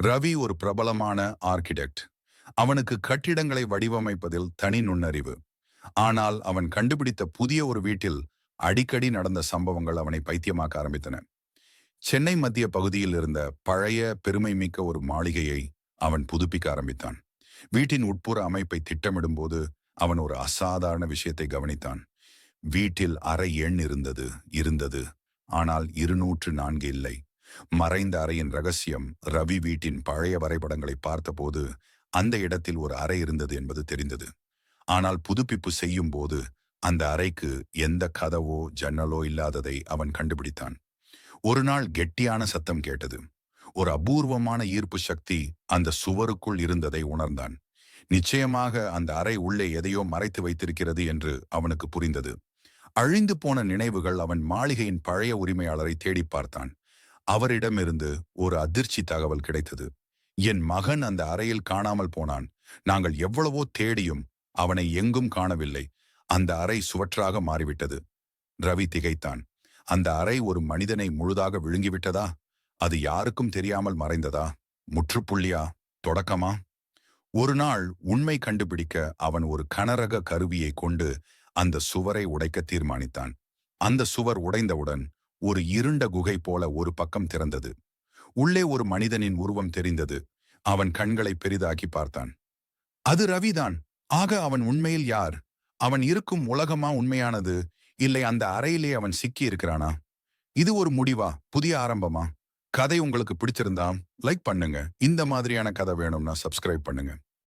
ரவி ஒரு பிரபலமான ஆர்கிடெக்ட். அவனுக்கு கட்டிடங்களை வடிவமைப்பதில் தனி நுண்ணறிவு. ஆனால் அவன் கண்டுபிடித்த புதிய ஒரு வீட்டில் அடிக்கடி நடந்த சம்பவங்கள் அவனை பைத்தியமாக்க ஆரம்பித்தன. சென்னை மத்திய பகுதியில் இருந்த பழைய பெருமை மிக்க ஒரு மாளிகையை அவன் புதுப்பிக்க ஆரம்பித்தான். வீட்டின் உட்புற அமைப்பை திட்டமிடும்போது அவன் ஒரு அசாதாரண விஷயத்தை கவனித்தான். வீட்டில் அறை எண் இருந்தது இருந்தது. ஆனால் இருநூற்று நான்கு இல்லை. மறைந்த அறையின் ரகசியம் ரவி வீட்டின் பழைய வரைபடங்களை பார்த்தபோது அந்த இடத்தில் ஒரு அறை இருந்தது என்பது தெரிந்தது. ஆனால் புதுப்பிப்பு செய்யும் போது அந்த அறைக்கு எந்த கதவோ ஜன்னலோ இல்லாததை அவன் கண்டுபிடித்தான். ஒரு நாள் கெட்டியான சத்தம் கேட்டது. ஒரு அபூர்வமான ஈர்ப்பு சக்தி அந்த சுவருக்குள் இருந்ததை உணர்ந்தான். நிச்சயமாக அந்த அறை உள்ளே எதையோ மறைத்து வைத்திருக்கிறது என்று அவனுக்கு புரிந்தது. அழிந்து போன நினைவுகள் அவன் மாளிகையின் பழைய உரிமையாளரை தேடி பார்த்தான். அவரிடமிருந்து ஒரு அதிர்ச்சி தகவல் கிடைத்தது. என் மகன் அந்த அறையில் காணாமல் போனான். நாங்கள் எவ்வளவோ தேடியும் அவனை எங்கும் காணவில்லை. அந்த அறை சுவற்றாக மாறிவிட்டது. ரவி திகைத்தான். அந்த அறை ஒரு மனிதனை முழுதாக விழுங்கிவிட்டதா? அது யாருக்கும் தெரியாமல் மறைந்ததா? முற்றுப்புள்ளியா? தொடக்கமா? ஒரு நாள் உண்மை கண்டுபிடிக்க அவன் ஒரு கனரக கருவியை கொண்டு அந்த சுவரை உடைக்க தீர்மானித்தான். அந்த சுவர் உடைந்தவுடன் ஒரு இருண்ட குகை போல ஒரு பக்கம் திறந்தது. உள்ளே ஒரு மனிதனின் உருவம் தெரிந்தது. அவன் கண்களை பெரிதாக்கி பார்த்தான். அது ரவிதான். ஆக அவன் உண்மையில் யார்? அவன் இருக்கும் உலகமா உண்மையானது? இல்லை அந்த அறையிலே அவன் சிக்கி இருக்கிறானா இது ஒரு முடிவா? புதிய ஆரம்பமா? கதை உங்களுக்கு பிடிச்சிருந்தா லைக் பண்ணுங்க. இந்த மாதிரியான கதை வேணும்னா சப்ஸ்கிரைப் பண்ணுங்க.